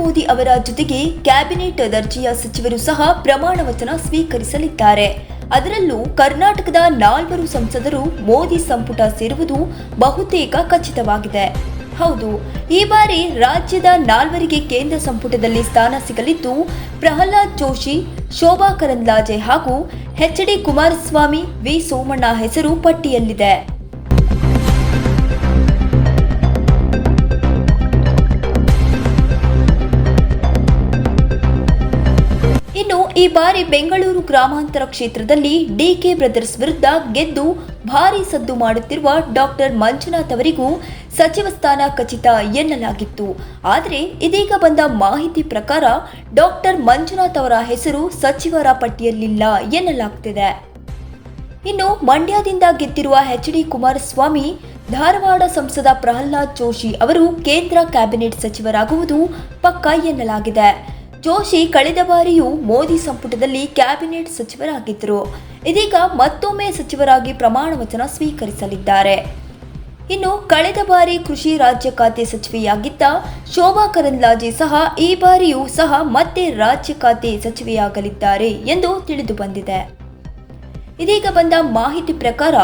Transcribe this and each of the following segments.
ಮೋದಿ ಅವರ ಜೊತೆಗೆ ಕ್ಯಾಬಿನೆಟ್ ದರ್ಜೆಯ ಸಚಿವರು ಸಹ ಪ್ರಮಾಣ ವಚನ ಸ್ವೀಕರಿಸಲಿದ್ದಾರೆ. ಅದರಲ್ಲೂ ಕರ್ನಾಟಕದ ನಾಲ್ವರು ಸಂಸದರು ಮೋದಿ ಸಂಪುಟ ಸೇರುವುದು ಬಹುತೇಕ ಖಚಿತವಾಗಿದೆ. ಹೌದು, ಈ ಬಾರಿ ರಾಜ್ಯದ ನಾಲ್ವರಿಗೆ ಕೇಂದ್ರ ಸಂಪುಟದಲ್ಲಿ ಸ್ಥಾನ ಸಿಗಲಿದ್ದು, ಪ್ರಹ್ಲಾದ್ ಜೋಶಿ, ಶೋಭಾ ಕರಂದ್ಲಾಜೆ ಹಾಗೂ H D Kumaraswamy, V Somanna ಹೆಸರು ಪಟ್ಟಿಯಲ್ಲಿದೆ. ಈ ಬಾರಿ ಬೆಂಗಳೂರು ಗ್ರಾಮಾಂತರ ಕ್ಷೇತ್ರದಲ್ಲಿ ಡಿಕೆ ಬ್ರದರ್ಸ್ ವಿರುದ್ಧ ಗೆದ್ದು ಭಾರೀ ಸದ್ದು ಮಾಡುತ್ತಿರುವ ಡಾಕ್ಟರ್ ಮಂಜುನಾಥ್ ಅವರಿಗೂ ಸಚಿವ ಸ್ಥಾನ ಖಚಿತ ಎನ್ನಲಾಗಿತ್ತು. ಆದರೆ ಇದೀಗ ಬಂದ ಮಾಹಿತಿ ಪ್ರಕಾರ ಡಾಕ್ಟರ್ ಮಂಜುನಾಥ್ ಅವರ ಹೆಸರು ಸಚಿವರ ಪಟ್ಟಿಯಲ್ಲಿಲ್ಲ ಎನ್ನಲಾಗ್ತಿದೆ. ಇನ್ನು ಮಂಡ್ಯದಿಂದ ಗೆದ್ದಿರುವ ಎಚ್ ಡಿ ಕುಮಾರಸ್ವಾಮಿ, ಧಾರವಾಡ ಸಂಸದ ಪ್ರಹ್ಲಾದ್ ಜೋಶಿ ಅವರು ಕೇಂದ್ರ ಕ್ಯಾಬಿನೆಟ್ ಸಚಿವರಾಗುವುದು ಪಕ್ಕ ಎನ್ನಲಾಗಿದೆ. ಜೋಶಿ ಕಳೆದ ಬಾರಿಯೂ ಮೋದಿ ಸಂಪುಟದಲ್ಲಿ ಕ್ಯಾಬಿನೆಟ್ ಸಚಿವರಾಗಿದ್ದರು. ಇದೀಗ ಮತ್ತೊಮ್ಮೆ ಸಚಿವರಾಗಿ ಪ್ರಮಾಣ ವಚನ ಸ್ವೀಕರಿಸಲಿದ್ದಾರೆ. ಇನ್ನು ಕಳೆದ ಬಾರಿ ಕೃಷಿ ರಾಜ್ಯ ಖಾತೆ ಸಚಿವೆಯಾಗಿದ್ದ ಶೋಭಾ ಕರಂದ್ಲಾಜೆ ಸಹ ಈ ಬಾರಿಯೂ ಸಹ ಮತ್ತೆ ರಾಜ್ಯ ಖಾತೆ ಸಚಿವೆಯಾಗಲಿದ್ದಾರೆ ಎಂದು ತಿಳಿದು ಬಂದಿದೆ. ಇದೀಗ ಬಂದ ಮಾಹಿತಿ ಪ್ರಕಾರ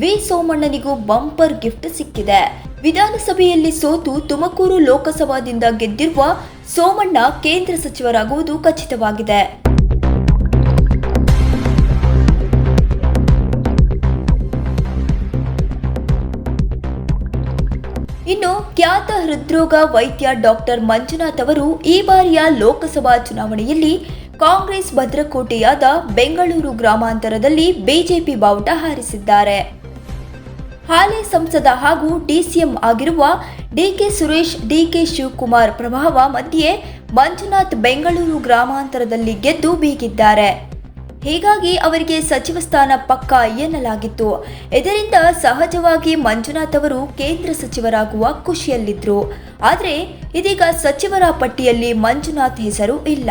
ವಿ ಸೋಮಣ್ಣನಿಗೂ ಬಂಪರ್ ಗಿಫ್ಟ್ ಸಿಕ್ಕಿದೆ. ವಿಧಾನಸಭೆಯಲ್ಲಿ ಸೋತು ತುಮಕೂರು ಲೋಕಸಭಾದಿಂದ ಗೆದ್ದಿರುವ ಸೋಮಣ್ಣ ಕೇಂದ್ರ ಸಚಿವರಾಗುವುದು ಖಚಿತವಾಗಿದೆ. ಇನ್ನು ಖ್ಯಾತ ಹೃದ್ರೋಗ ವೈದ್ಯ ಡಾಕ್ಟರ್ ಮಂಜುನಾಥ್ ಅವರು ಈ ಬಾರಿಯ ಲೋಕಸಭಾ ಚುನಾವಣೆಯಲ್ಲಿ ಕಾಂಗ್ರೆಸ್ ಭದ್ರಕೋಟೆಯಾದ ಬೆಂಗಳೂರು ಗ್ರಾಮಾಂತರದಲ್ಲಿ ಬಿಜೆಪಿ ಬಾವುಟ ಹಾರಿಸಿದ್ದಾರೆ. ಹಾಲಿ ಸಂಸದ ಹಾಗೂ ಡಿಸಿಎಂ ಆಗಿರುವ ಡಿಕೆ ಸುರೇಶ್ ಡಿಕೆ ಶಿವಕುಮಾರ್ ಪ್ರಭಾವ ಮಧ್ಯೆ ಮಂಜುನಾಥ್ ಬೆಂಗಳೂರು ಗ್ರಾಮಾಂತರದಲ್ಲಿ ಗೆದ್ದು ಬೀಗಿದ್ದಾರೆ. ಹೀಗಾಗಿ ಅವರಿಗೆ ಸಚಿವ ಸ್ಥಾನ ಪಕ್ಕ ಎನ್ನಲಾಗಿತ್ತು. ಇದರಿಂದ ಸಹಜವಾಗಿ ಮಂಜುನಾಥ್ ಅವರು ಕೇಂದ್ರ ಸಚಿವರಾಗುವ ಖುಷಿಯಲ್ಲಿದ್ದರು ಆದರೆ ಇದೀಗ ಸಚಿವರ ಪಟ್ಟಿಯಲ್ಲಿ ಮಂಜುನಾಥ್ ಹೆಸರು ಇಲ್ಲ.